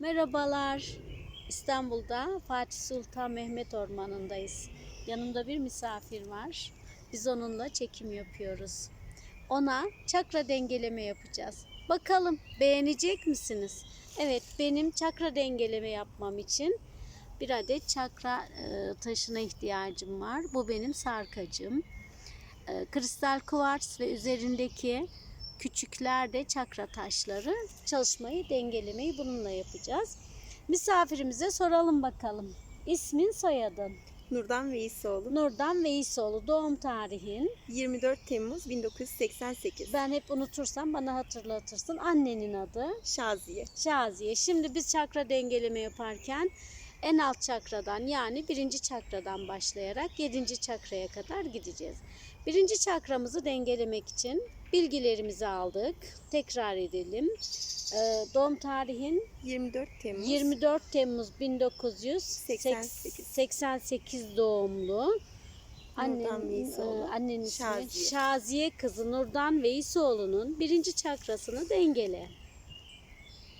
Merhabalar. İstanbul'da Fatih Sultan Mehmet Ormanı'ndayız. Yanımda bir misafir var. Biz onunla çekim yapıyoruz. Ona çakra dengeleme yapacağız. Bakalım beğenecek misiniz? Evet, benim çakra dengeleme yapmam için bir adet çakra e, taşına ihtiyacım var. Bu benim sarkacım. E, Kristal kuvars ve üzerindeki küçükler de çakra taşları. Çalışmayı, dengelemeyi bununla yapacağız. Misafirimize soralım bakalım. İsmin, soyadın? Nurdan Veisoğlu. Nurdan Veisoğlu. Doğum tarihin. 24 Temmuz 1988. Ben hep unutursam bana hatırlatırsın. Annenin adı. Şaziye. Şaziye. Şimdi biz çakra dengeleme yaparken en alt çakradan yani birinci çakradan başlayarak yedinci çakraya kadar gideceğiz. Birinci çakramızı dengelemek için bilgilerimizi aldık. Tekrar edelim. Ee, doğum tarihin 24 Temmuz 24 Temmuz 1988 doğumlu. Veysoğlu. e, annenin ismi Şaziye. Şaziye kızı Nurdan Veysoğlu'nun birinci çakrasını dengele.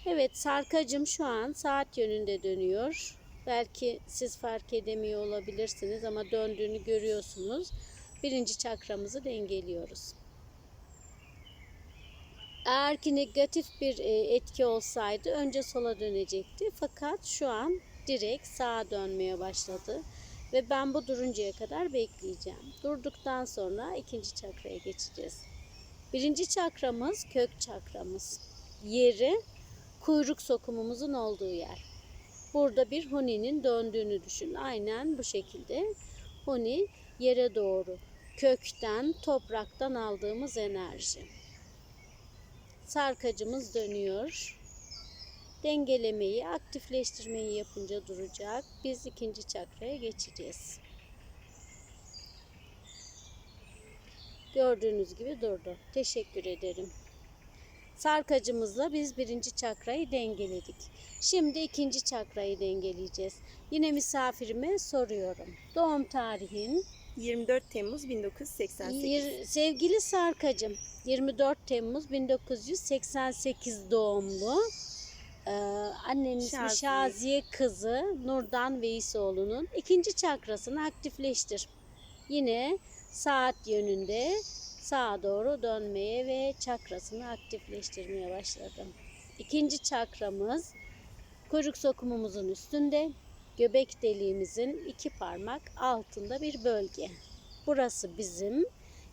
Evet sarkacım şu an saat yönünde dönüyor. Belki siz fark edemiyor olabilirsiniz ama döndüğünü görüyorsunuz. Birinci çakramızı dengeliyoruz. Eğer ki negatif bir e, etki olsaydı önce sola dönecekti. Fakat şu an direkt sağa dönmeye başladı. Ve ben bu duruncaya kadar bekleyeceğim. Durduktan sonra ikinci çakraya geçeceğiz. Birinci çakramız kök çakramız. Yeri kuyruk sokumumuzun olduğu yer. Burada bir huninin döndüğünü düşün. Aynen bu şekilde. Huni yere doğru. Kökten, topraktan aldığımız enerji. Sarkacımız dönüyor. Dengelemeyi, aktifleştirmeyi yapınca duracak. Biz ikinci çakraya geçeceğiz. Gördüğünüz gibi durdu. Teşekkür ederim. Sarkacımızla biz birinci çakrayı dengeledik. Şimdi ikinci çakrayı dengeleyeceğiz. Yine misafirime soruyorum. Doğum tarihin 24 Temmuz 1988. Yir- sevgili Sarkacım 24 Temmuz 1988 doğumlu. Ee, annenin ismi Şaziye. Şaziye kızı Nurdan Veysoğlu'nun ikinci çakrasını aktifleştir. Yine saat yönünde sağa doğru dönmeye ve çakrasını aktifleştirmeye başladı. İkinci çakramız kuyruk sokumumuzun üstünde, göbek deliğimizin iki parmak altında bir bölge. Burası bizim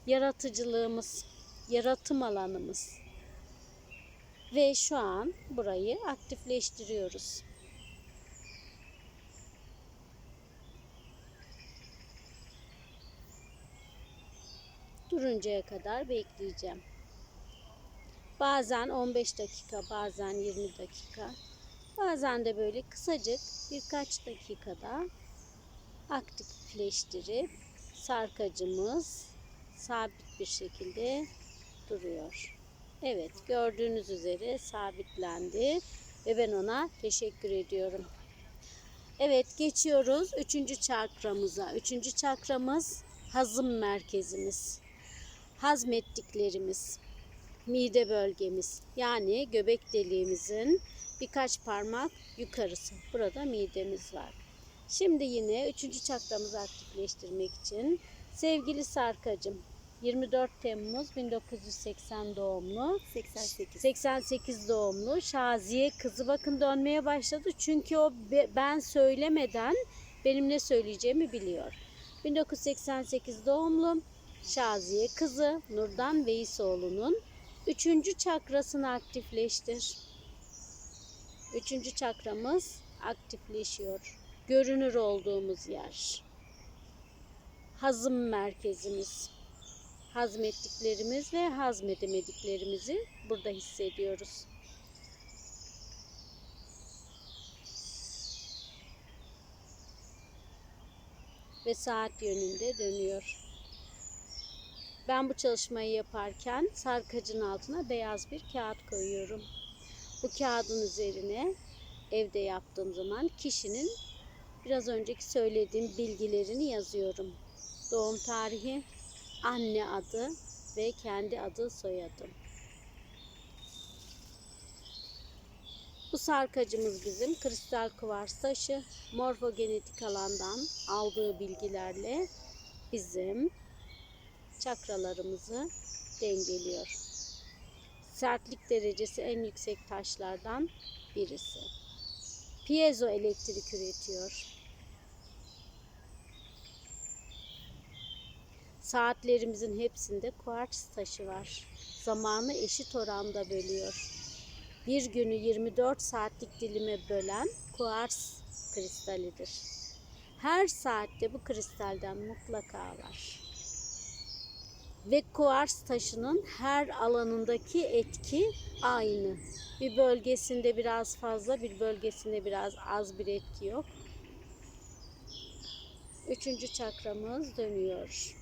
yaratıcılığımız, yaratım alanımız. Ve şu an burayı aktifleştiriyoruz. Duruncaya kadar bekleyeceğim. Bazen 15 dakika, bazen 20 dakika. Bazen de böyle kısacık birkaç dakikada aktifleştirip sarkacımız sabit bir şekilde duruyor. Evet gördüğünüz üzere sabitlendi ve ben ona teşekkür ediyorum. Evet geçiyoruz üçüncü çakramıza. Üçüncü çakramız hazım merkezimiz. Hazmettiklerimiz, mide bölgemiz yani göbek deliğimizin birkaç parmak yukarısı. Burada midemiz var. Şimdi yine üçüncü çakramızı aktifleştirmek için sevgili Sarkacım 24 Temmuz 1980 doğumlu 88. 88 doğumlu Şaziye kızı bakın dönmeye başladı çünkü o be- ben söylemeden benim ne söyleyeceğimi biliyor. 1988 doğumlu Şaziye kızı Nurdan Veysoğlu'nun 3. çakrasını aktifleştir. Üçüncü çakramız aktifleşiyor. Görünür olduğumuz yer. Hazım merkezimiz. Hazmettiklerimiz ve hazmedemediklerimizi burada hissediyoruz. Ve saat yönünde dönüyor. Ben bu çalışmayı yaparken sarkacın altına beyaz bir kağıt koyuyorum. Bu kağıdın üzerine evde yaptığım zaman kişinin biraz önceki söylediğim bilgilerini yazıyorum. Doğum tarihi, anne adı ve kendi adı soyadım. Bu sarkacımız bizim kristal kuvars taşı. Morfogenetik alandan aldığı bilgilerle bizim çakralarımızı dengeliyor. Sertlik derecesi en yüksek taşlardan birisi. Piezo elektrik üretiyor. Saatlerimizin hepsinde kuartz taşı var. Zamanı eşit oranda bölüyor. Bir günü 24 saatlik dilime bölen kuartz kristalidir. Her saatte bu kristalden mutlaka var. Ve kuartz taşının her alanındaki etki aynı. Bir bölgesinde biraz fazla, bir bölgesinde biraz az bir etki yok. Üçüncü çakramız dönüyor.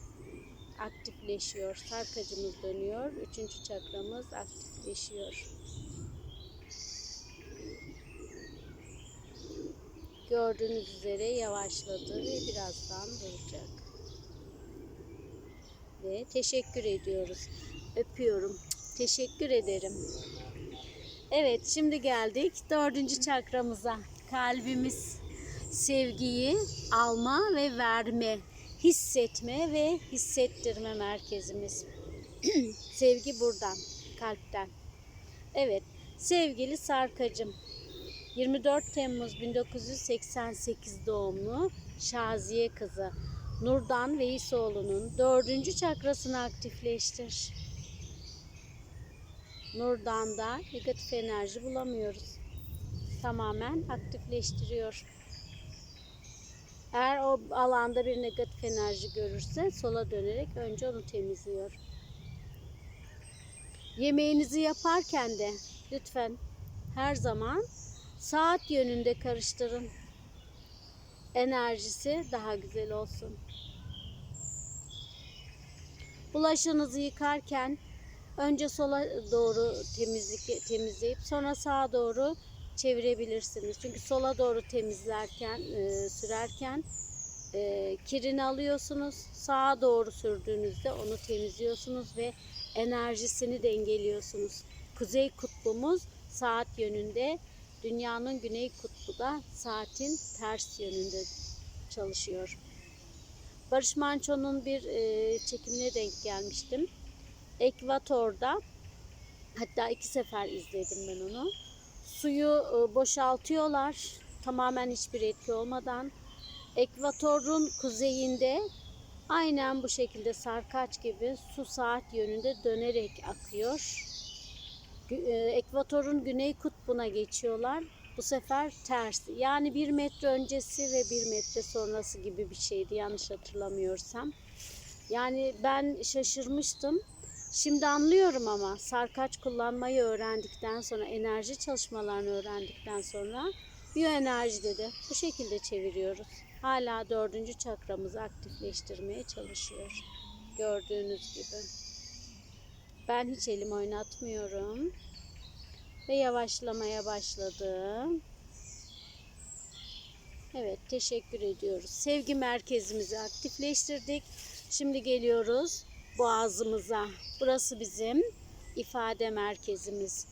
Aktifleşiyor. Sarkacımız dönüyor. Üçüncü çakramız aktifleşiyor. Gördüğünüz üzere yavaşladı ve birazdan duracak. Ve teşekkür ediyoruz. Öpüyorum. Teşekkür ederim. Evet şimdi geldik dördüncü çakramıza. Kalbimiz sevgiyi alma ve verme, hissetme ve hissettirme merkezimiz. Sevgi buradan, kalpten. Evet, sevgili Sarkacım. 24 Temmuz 1988 doğumlu Şaziye kızı. Nurdan Veisoğlu'nun dördüncü çakrasını aktifleştir. Nurdan da negatif enerji bulamıyoruz. Tamamen aktifleştiriyor. Eğer o alanda bir negatif enerji görürse sola dönerek önce onu temizliyor. Yemeğinizi yaparken de lütfen her zaman saat yönünde karıştırın. Enerjisi daha güzel olsun. Bulaşığınızı yıkarken önce sola doğru temizlik temizleyip sonra sağa doğru çevirebilirsiniz. Çünkü sola doğru temizlerken, e, sürerken e, kirini alıyorsunuz. Sağa doğru sürdüğünüzde onu temizliyorsunuz ve enerjisini dengeliyorsunuz. Kuzey kutbumuz saat yönünde, dünyanın güney kutbu da saatin ters yönünde çalışıyor. Barış Manço'nun bir e, çekimine denk gelmiştim. Ekvator'da hatta iki sefer izledim ben onu. Suyu e, boşaltıyorlar tamamen hiçbir etki olmadan. Ekvatorun kuzeyinde aynen bu şekilde sarkaç gibi su saat yönünde dönerek akıyor. E, Ekvatorun güney kutbuna geçiyorlar. Bu sefer ters. Yani bir metre öncesi ve bir metre sonrası gibi bir şeydi yanlış hatırlamıyorsam. Yani ben şaşırmıştım. Şimdi anlıyorum ama sarkaç kullanmayı öğrendikten sonra, enerji çalışmalarını öğrendikten sonra biyoenerjide de bu şekilde çeviriyoruz. Hala dördüncü çakramızı aktifleştirmeye çalışıyor. Gördüğünüz gibi. Ben hiç elim oynatmıyorum. Ve yavaşlamaya başladım. Evet teşekkür ediyoruz. Sevgi merkezimizi aktifleştirdik. Şimdi geliyoruz boğazımıza. Burası bizim ifade merkezimiz.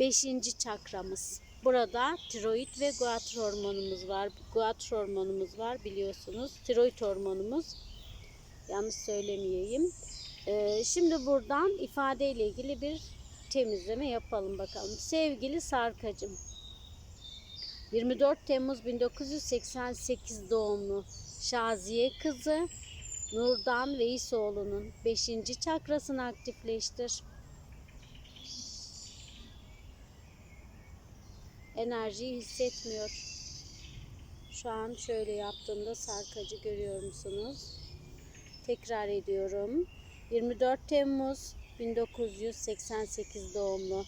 Beşinci çakramız. Burada tiroid ve guatr hormonumuz var. Guatr hormonumuz var biliyorsunuz. Tiroid hormonumuz. Yanlış söylemeyeyim. Ee, şimdi buradan ifade ile ilgili bir temizleme yapalım bakalım. Sevgili Sarkacım. 24 Temmuz 1988 doğumlu Şaziye kızı Nurdan Veisoğlu'nun 5. çakrasını aktifleştir. Enerjiyi hissetmiyor. Şu an şöyle yaptığımda sarkacı görüyor musunuz? Tekrar ediyorum. 24 Temmuz 1988 doğumlu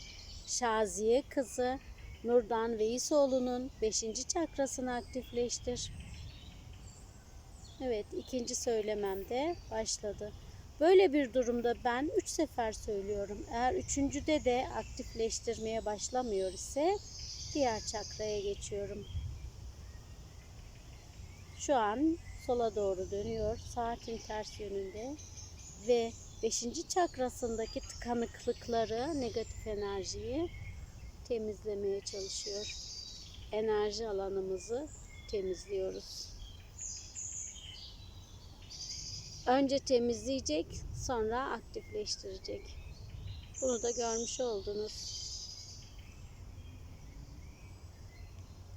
Şaziye kızı Nurdan Veisoğlu'nun 5. çakrasını aktifleştir. Evet, ikinci söylememde başladı. Böyle bir durumda ben 3 sefer söylüyorum. Eğer üçüncüde de aktifleştirmeye başlamıyor ise diğer çakraya geçiyorum. Şu an sola doğru dönüyor. Saatin ters yönünde ve 5. çakrasındaki tıkanıklıkları, negatif enerjiyi temizlemeye çalışıyor. Enerji alanımızı temizliyoruz. Önce temizleyecek, sonra aktifleştirecek. Bunu da görmüş oldunuz.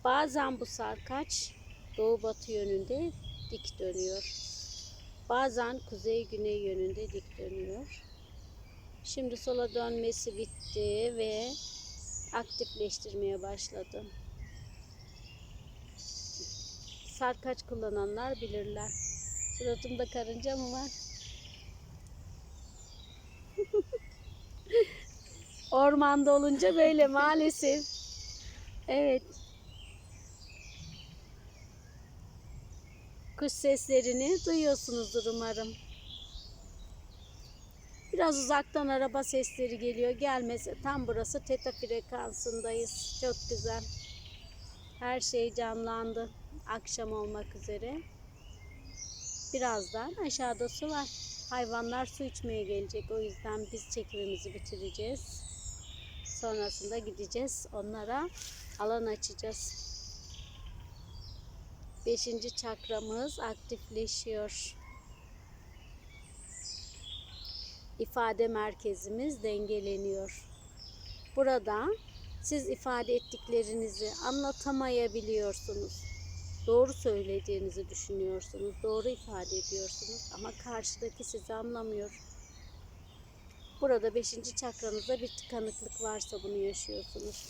Bazen bu sarkaç doğu batı yönünde dik dönüyor. Bazen kuzey güney yönünde dik dönüyor. Şimdi sola dönmesi bitti ve aktifleştirmeye başladı. Sarkaç kullananlar bilirler. Suratımda karınca mı var? Ormanda olunca böyle maalesef. Evet. Kuş seslerini duyuyorsunuzdur umarım. Biraz uzaktan araba sesleri geliyor. Gelmese tam burası teta frekansındayız. Çok güzel. Her şey canlandı. Akşam olmak üzere. Birazdan aşağıda su var. Hayvanlar su içmeye gelecek. O yüzden biz çekimimizi bitireceğiz. Sonrasında gideceğiz. Onlara alan açacağız. Beşinci çakramız aktifleşiyor. İfade merkezimiz dengeleniyor. Burada siz ifade ettiklerinizi anlatamayabiliyorsunuz. Doğru söylediğinizi düşünüyorsunuz. Doğru ifade ediyorsunuz ama karşıdaki sizi anlamıyor. Burada beşinci çakranızda bir tıkanıklık varsa bunu yaşıyorsunuz.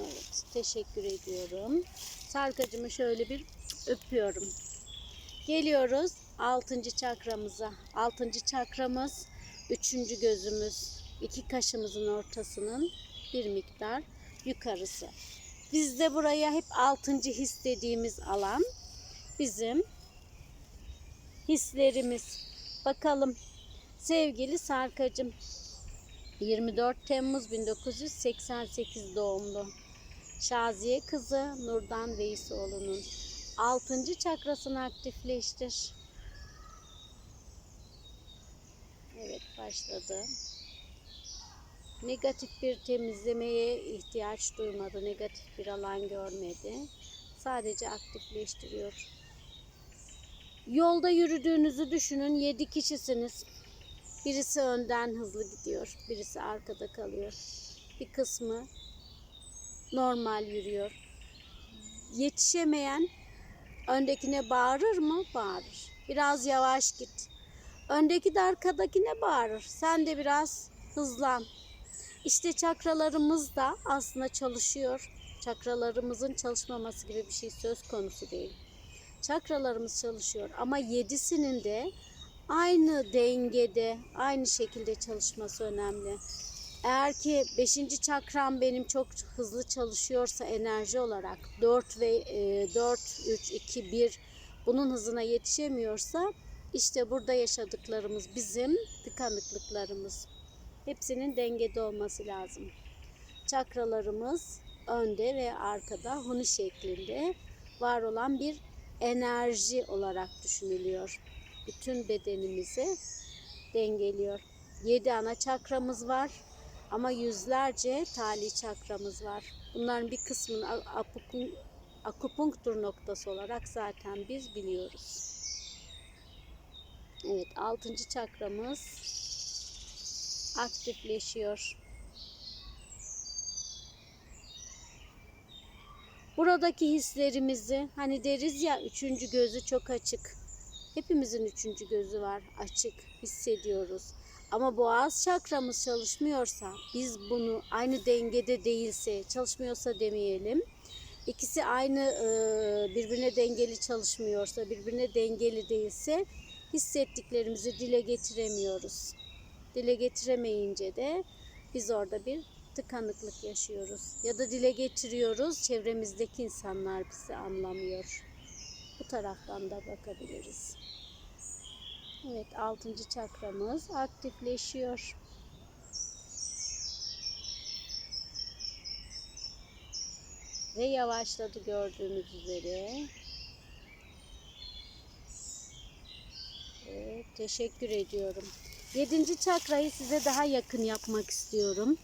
Evet, teşekkür ediyorum. Sarkacımı şöyle bir öpüyorum. Geliyoruz altıncı çakramıza. Altıncı çakramız üçüncü gözümüz. iki kaşımızın ortasının bir miktar yukarısı. Bizde buraya hep altıncı his dediğimiz alan bizim hislerimiz. Bakalım sevgili Sarkacım 24 Temmuz 1988 doğumlu. Şaziye kızı Nurdan Veysoğlu'nun 6. çakrasını aktifleştir. Evet başladı. Negatif bir temizlemeye ihtiyaç duymadı. Negatif bir alan görmedi. Sadece aktifleştiriyor. Yolda yürüdüğünüzü düşünün. 7 kişisiniz. Birisi önden hızlı gidiyor. Birisi arkada kalıyor. Bir kısmı normal yürüyor. Yetişemeyen öndekine bağırır mı? Bağırır. Biraz yavaş git. Öndeki de arkadakine bağırır. Sen de biraz hızlan. İşte çakralarımız da aslında çalışıyor. Çakralarımızın çalışmaması gibi bir şey söz konusu değil. Çakralarımız çalışıyor ama yedisinin de aynı dengede, aynı şekilde çalışması önemli. Eğer ki 5. çakram benim çok hızlı çalışıyorsa enerji olarak 4 ve e, 4 3 2 1 bunun hızına yetişemiyorsa işte burada yaşadıklarımız bizim tıkanıklıklarımız. Hepsinin dengede olması lazım. Çakralarımız önde ve arkada huni şeklinde var olan bir enerji olarak düşünülüyor. Bütün bedenimizi dengeliyor. 7 ana çakramız var ama yüzlerce tali çakramız var. Bunların bir kısmını apukun- akupunktur noktası olarak zaten biz biliyoruz. Evet, 6. çakramız aktifleşiyor. Buradaki hislerimizi hani deriz ya üçüncü gözü çok açık. Hepimizin üçüncü gözü var açık hissediyoruz. Ama boğaz çakramız çalışmıyorsa biz bunu aynı dengede değilse çalışmıyorsa demeyelim. İkisi aynı e, birbirine dengeli çalışmıyorsa birbirine dengeli değilse hissettiklerimizi dile getiremiyoruz. Dile getiremeyince de biz orada bir tıkanıklık yaşıyoruz. Ya da dile getiriyoruz, çevremizdeki insanlar bizi anlamıyor. Bu taraftan da bakabiliriz. Evet, altıncı çakramız aktifleşiyor. Ve yavaşladı gördüğünüz üzere. Evet, teşekkür ediyorum. Yedinci çakrayı size daha yakın yapmak istiyorum.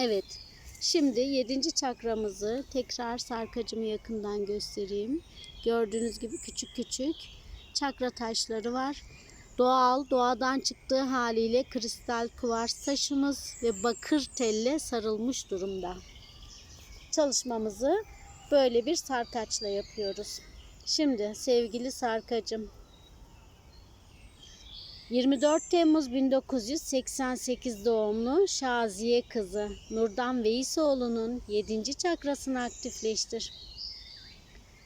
Evet. Şimdi yedinci çakramızı tekrar sarkacımı yakından göstereyim. Gördüğünüz gibi küçük küçük çakra taşları var. Doğal, doğadan çıktığı haliyle kristal kuvars taşımız ve bakır telle sarılmış durumda. Çalışmamızı böyle bir sarkaçla yapıyoruz. Şimdi sevgili sarkacım 24 Temmuz 1988 doğumlu Şaziye kızı Nurdan Veysoğlu'nun 7. çakrasını aktifleştir.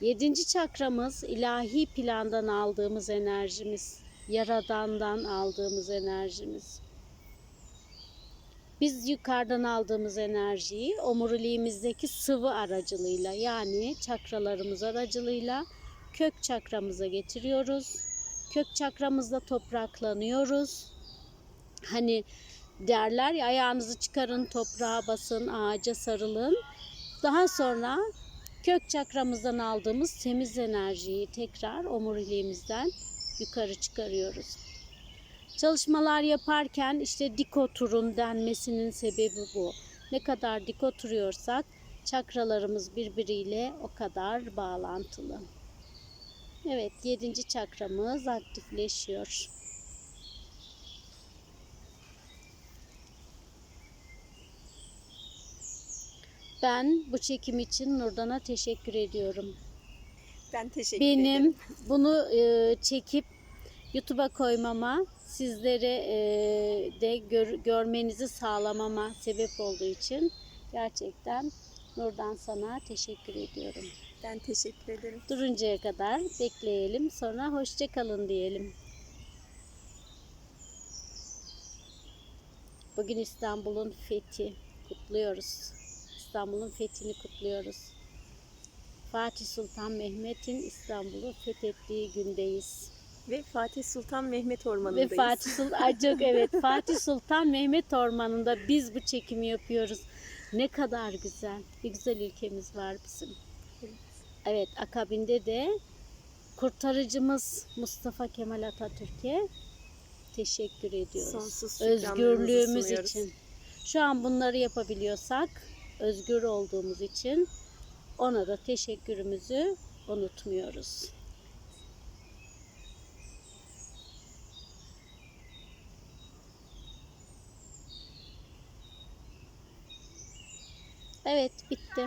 7. çakramız ilahi plandan aldığımız enerjimiz, yaradandan aldığımız enerjimiz. Biz yukarıdan aldığımız enerjiyi omuriliğimizdeki sıvı aracılığıyla yani çakralarımız aracılığıyla kök çakramıza getiriyoruz kök çakramızda topraklanıyoruz. Hani derler ya ayağınızı çıkarın toprağa basın ağaca sarılın. Daha sonra kök çakramızdan aldığımız temiz enerjiyi tekrar omuriliğimizden yukarı çıkarıyoruz. Çalışmalar yaparken işte dik oturun denmesinin sebebi bu. Ne kadar dik oturuyorsak çakralarımız birbiriyle o kadar bağlantılı. Evet, yedinci çakramız aktifleşiyor. Ben bu çekim için Nurdan'a teşekkür ediyorum. Ben teşekkür ederim. Benim bunu e, çekip YouTube'a koymama, sizlere e, de gör- görmenizi sağlamama sebep olduğu için gerçekten Nurdan sana teşekkür ediyorum. Ben teşekkür ederim. Duruncaya kadar bekleyelim. Sonra hoşça kalın diyelim. Bugün İstanbul'un fethi kutluyoruz. İstanbul'un fethini kutluyoruz. Fatih Sultan Mehmet'in İstanbul'u fethettiği gündeyiz. Ve Fatih Sultan Mehmet Ve Ormanı'ndayız. Fatih Sultan çok evet Fatih Sultan Mehmet Ormanı'nda biz bu çekimi yapıyoruz. Ne kadar güzel. Bir güzel ülkemiz var bizim. Evet. Evet, akabinde de kurtarıcımız Mustafa Kemal Atatürk'e teşekkür ediyoruz. Sonsuz Özgürlüğümüz için. Şu an bunları yapabiliyorsak, özgür olduğumuz için ona da teşekkürümüzü unutmuyoruz. Evet, bitti.